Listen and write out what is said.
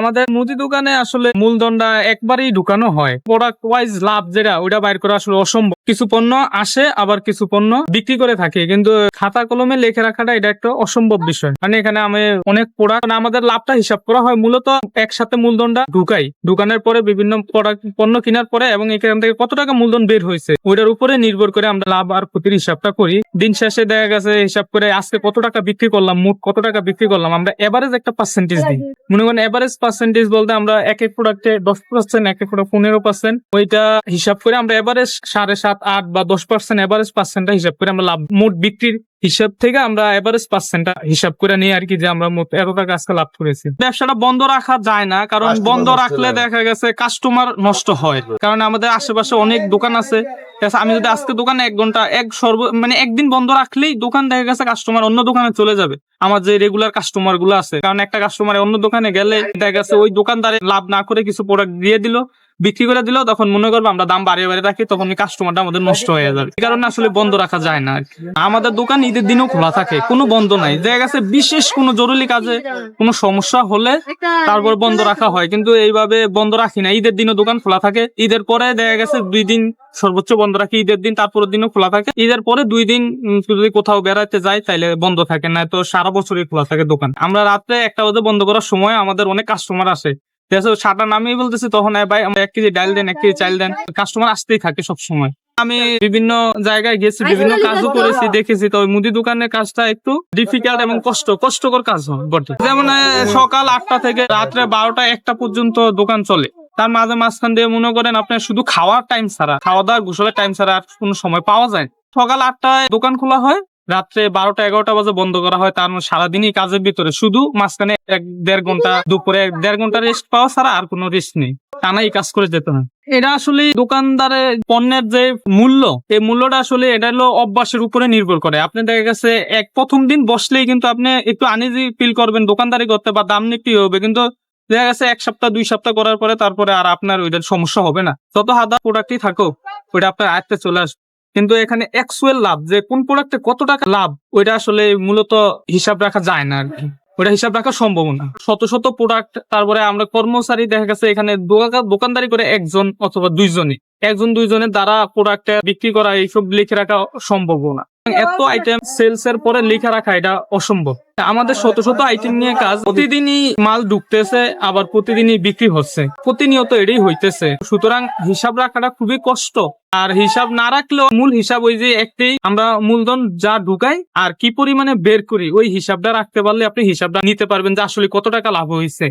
আমাদের মুদি দোকানে আসলে মূলধনটা একবারই ঢুকানো হয়। প্রোডাক্ট ওয়াইজ লাভ যেটা, ওইটা বাইর করা আসলে অসম্ভব। কিছু পণ্য আসে, আবার কিছু পণ্য বিক্রি করে থাকে। কিন্তু খাতা কলমে লিখে রাখাটা এটা একটা অসম্ভব বিষয়। মানে এখানে আমি অনেক প্রোডাক্ট মানে আমাদের লাভটা হিসাব করা হয়, মূলত একসাথে মূলধনটা ঢুকাই। ঢুকানোর পরে বিভিন্ন প্রোডাক্ট পণ্য কেনার পরে এবং এখান থেকে কত টাকা মূলধন বের হয়েছে, ওইটার উপরে নির্ভর করে আমরা লাভ আর ক্ষতির হিসাবটা করি। দিন শেষে দেখা গেছে, হিসাব করে আজকে কত টাকা বিক্রি করলাম, মোট কত টাকা বিক্রি করলাম, আমরা এভারেজ একটা পার্সেন্টেজ দিই। মনে করেন এভারেজ পার্সেন্টেজ বলতে আমরা এক এক প্রোডাক্টে দশ পার্সেন্ট এক এক প্রোডাক্ট পনেরো পার্সেন্ট ওইটা হিসাব করে আমরা এভারেজ সাড়ে সাত আট বা দশ পার্সেন্ট এভারেজ পার্সেন্টটা হিসাব করে আমরা লাভ মোট বিক্রির হিসাব থেকে আমরা এভারেজ পার্সেন্টটা হিসাব করে নিই আর কি যে আমরা মোট এত টাকা আজকে লাভ করেছি। ব্যবসাটা বন্ধ রাখা যায় না কারণ বন্ধ রাখলে দেখা গেছে কাস্টমার নষ্ট হয়। কারণ আমাদের আশেপাশে অনেক দোকান আছে। আমি যদি আজকে দোকানে এক ঘণ্টা এক সর্ব মানে একদিন বন্ধ রাখলেই দোকান দেখা গেছে কাস্টমার অন্য দোকানে চলে যাবে। আমার যে রেগুলার কাস্টমারগুলো আছে। কারণ একটা কাস্টমার অন্য দোকানে গেলে দেখা গেছে ওই দোকানদারে লাভ না করে কিছু প্রোডাক্ট দিয়ে দিল বিক্রি করে দিল তখন মনে করব আমরা দাম বাড়িয়ে বাড়িয়ে রাখি তখন কাস্টমারটা আমাদের নষ্ট হয়ে যাবে। এই কারণে আসলে বন্ধ রাখা যায় না আমাদের দোকান ঈদের দিনও খোলা থাকে, কোনো বন্ধ নাই। দেখা গেছে বিশেষ কোনো জরুরি কাজে কোনো সমস্যা হলে তারপর বন্ধ রাখা হয়। কিন্তু এইভাবে বন্ধ রাখি না। ঈদের দিনও দোকান খোলা থাকে। ঈদের পরে দেখা গেছে দুই দিন সর্বোচ্চ বন্ধ রাখি। ঈদের দিন, তারপরের দিনও খোলা থাকে। ঈদের পরে দুই দিন যদি কোথাও বেড়াতে যাই তাইলে বন্ধ থাকে না। তো সারা বছরই খোলা থাকে দোকান। আমরা রাতে একটা বাজে বন্ধ করার সময় আমাদের অনেক কাস্টমার আসে। সাটা নামিয়ে বলতেছি তখন ভাই এক কেজি ডাল দেন, এক কেজি চাল দেন। কাস্টমার আসতেই থাকে সব সময় আমি বিভিন্ন জায়গায় গেছি বিভিন্ন কাজও করেছি দেখেছি। তো মুদি দোকানের কাজটা একটু ডিফিকাল্ট এবং কষ্ট কষ্টকর কাজ বটে। যেমন সকাল আটটা থেকে রাত্রে বারোটা একটা পর্যন্ত দোকান চলে। তার মাঝে মাঝখান দিয়ে মনে করেন আপনার শুধু খাওয়ার টাইম ছাড়া খাওয়া দাওয়া গোসলের টাইম ছাড়া আর কোনো সময় পাওয়া যায়। সকাল আটটায় দোকান খোলা হয় রাত্রে বারোটা এগারোটা বাজে বন্ধ করা হয়। তার মানে সারাদিনই কাজের ভিতরে। শুধু মাঝখানে এক দেড় ঘণ্টা দুপুরে এক দেড় ঘণ্টা রেস্ট পাওয়া ছাড়া আর কোনো রেস্ট নেই। টানাই কাজ করে যেতে হয়। এটা আসলে দোকানদারের পণ্যের যে মূল্য, এই মূল্যটা আসলে এটা হলো অভ্যাসের উপরে নির্ভর করে। আপনি দেখা গেছে এক প্রথম দিন বসলেই কিন্তু আপনি একটু আনিজি ফিল করবেন, দোকানদারি করতে বা দাম নিতে হবে। কিন্তু দেখা গেছে এক সপ্তাহ, দুই সপ্তাহ করার পরে তারপরে আর আপনার ওইটার সমস্যা হবে না। যত হাদা প্রোডাক্টই থাকুক, ওইটা আপনার আয়ত্তে চলে আসবে। কিন্তু এখানে অ্যাকচুয়াল লাভ, যে কোন প্রোডাক্টে কত টাকা লাভ, ওইটা আসলে মূলত হিসাব রাখা যায় না আর কি। ওটা হিসাব রাখা সম্ভব না। শত শত প্রোডাক্ট তারপরে আমরা কর্মচারী, দেখা গেছে এখানে দোকা- দোকানদারি করে একজন অথবা দুইজনে একজন দুইজনের দ্বারা প্রোডাক্ট বিক্রি করা এইসব লিখে রাখা সম্ভব না। এত আইটেম সেলস এর পরে রাখা, এটা অসম্ভব। আমাদের শত শত আইটেম নিয়ে কাজ, প্রতিদিনই মাল ঢুকতেছে, আবার প্রতিদিনই বিক্রি হচ্ছে। প্রতিনিয়ত এটাই হইতেছে। সুতরাং হিসাব রাখাটা খুবই কষ্ট। আর হিসাব না রাখলেও মূল হিসাব ওই যে একটি, আমরা মূলধন যা ঢুকাই আর কি পরিমাণে বের করি, ওই হিসাবটা রাখতে পারলে আপনি হিসাবটা নিতে পারবেন যে আসলে কত টাকা লাভ হয়েছে।